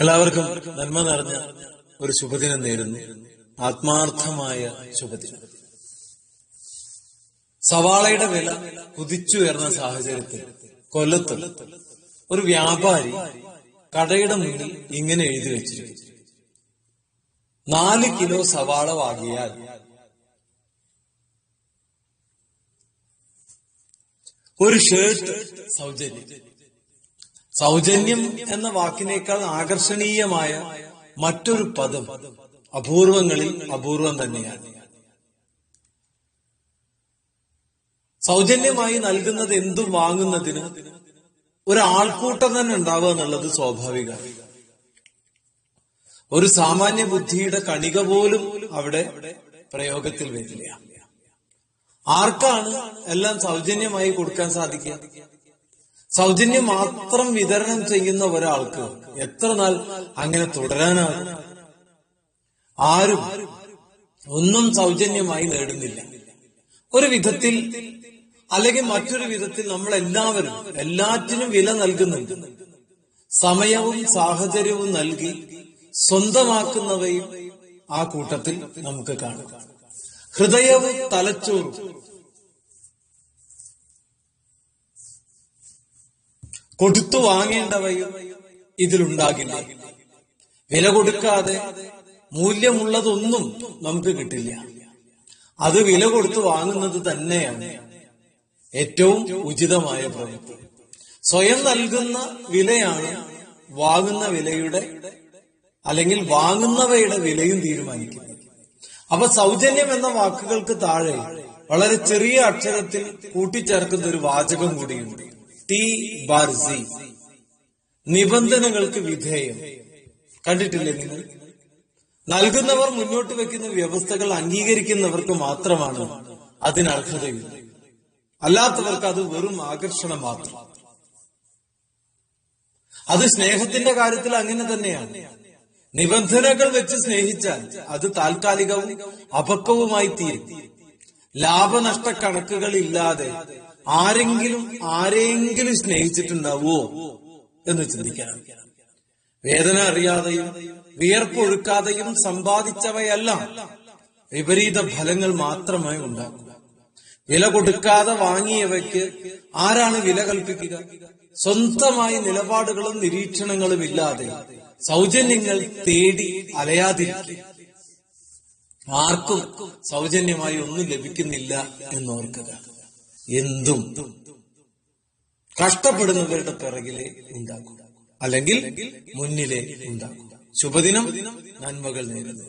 എല്ലാവർക്കും നന്മ നിറഞ്ഞ ഒരു ശുഭദിനം നേരുന്നു. ആത്മാർത്ഥമായ ശുഭദിനം. സവാളയുടെ വില കുതിച്ചുയർന്ന സാഹചര്യത്തിൽ കൊല്ലത്ത് ഒരു വ്യാപാരി കടയുടെ മുന്നിൽ ഇങ്ങനെ എഴുതി വെച്ചിരിക്കുന്നു. നാല് കിലോ സവാള വാങ്ങിയാൽ ഒരു ഷർട്ട് സൗജന്യം. സൗജന്യം എന്ന വാക്കിനേക്കാൾ ആകർഷണീയമായ മറ്റൊരു പദം അപൂർവങ്ങളിൽ അപൂർവം തന്നെയാണ്. സൗജന്യമായി നൽകുന്നത് എന്തും വാങ്ങുന്നതിന് ഒരു ആൾക്കൂട്ടം തന്നെ ഉണ്ടാവുക എന്നുള്ളത് സ്വാഭാവികമാണ്. ഒരു സാമാന്യ ബുദ്ധിയുടെ കണിക പോലും അവിടെ പ്രയോഗത്തിൽ വരില്ല. ആർക്കാണ് എല്ലാം സൗജന്യമായി കൊടുക്കാൻ സാധിക്കുക? സൗജന്യം മാത്രം വിതരണം ചെയ്യുന്ന ഒരാൾക്ക് എത്ര നാൾ അങ്ങനെ തുടരാനാകും? ആരും ഒന്നും സൗജന്യമായി നേടുന്നില്ല. ഒരു വിധത്തിൽ അല്ലെങ്കിൽ മറ്റൊരു വിധത്തിൽ നമ്മൾ എല്ലാവരും എല്ലാറ്റിനും വില നൽകുന്നുണ്ട്. സമയവും സാഹചര്യവും നൽകി സ്വന്തമാക്കുന്നവയും ആ കൂട്ടത്തിൽ നമുക്ക് കാണാം. ഹൃദയവും തലച്ചോറും കൊടുത്തു വാങ്ങേണ്ടവയും ഇതിലുണ്ടാകില്ല. വില കൊടുക്കാതെ മൂല്യമുള്ളതൊന്നും നമുക്ക് കിട്ടില്ല. അത് വില കൊടുത്തു വാങ്ങുന്നത് തന്നെയാണ് ഏറ്റവും ഉചിതമായ പ്രവൃത്തി. സ്വയം നൽകുന്ന വിലയാണ് വാങ്ങുന്ന വിലയുടെ അല്ലെങ്കിൽ വാങ്ങുന്നവയുടെ വിലയും തീരുമാനിക്കുന്നത്. അപ്പൊ സൗജന്യം എന്ന വാക്കുകൾക്ക് താഴെ വളരെ ചെറിയ അക്ഷരത്തിൽ കൂട്ടിച്ചേർക്കുന്ന ഒരു വാചകം കൂടിയുണ്ട്. ടി ബാർസി നിബന്ധനകൾക്ക് വിധേയം. കണ്ടിട്ടില്ലേ നിങ്ങൾ? നൽകുന്നവർ മുന്നോട്ട് വെക്കുന്ന വ്യവസ്ഥകൾ അംഗീകരിക്കുന്നവർക്ക് മാത്രമാണ് അതിന് അല്ലാത്തവർക്ക് അത് വെറും ആകർഷണം മാത്രം. അത് സ്നേഹത്തിന്റെ കാര്യത്തിൽ അങ്ങനെ തന്നെയാണ്. നിബന്ധനകൾ വെച്ച് സ്നേഹിച്ചാൽ അത് താൽക്കാലികവും അപക്വവുമായി തീരും. ലാഭനഷ്ട കണക്കുകൾ ഇല്ലാതെ ആരെങ്കിലും ആരെങ്കിലും സ്നേഹിച്ചിട്ടുണ്ടാവോ എന്ന് ചിന്തിക്കണം. വേദന അറിയാതെയും വിയർപ്പൊഴുക്കാതെയും സമ്പാദിച്ചവയല്ല. വിപരീത ഫലങ്ങൾ മാത്രമായി ഉണ്ടാക്കുക. വില കൊടുക്കാതെ വാങ്ങിയവയ്ക്ക് ആരാണ് വില കൽപ്പിക്കുക? സ്വന്തമായി നിലപാടുകളും നിരീക്ഷണങ്ങളും ഇല്ലാതെ സൗജന്യങ്ങൾ തേടി അലയാതിരിക്കുക. ആർക്കും സൗജന്യമായി ഒന്നും ലഭിക്കുന്നില്ല എന്നോർക്കുക. എന്തും കഷ്ടപ്പെടുന്നവരുടെ പിറകിലെ ഉണ്ടാക്കുക അല്ലെങ്കിൽ മുന്നിലെ ഉണ്ടാക്കുക ശുഭദിനം നന്മകൾ നേരുന്നു.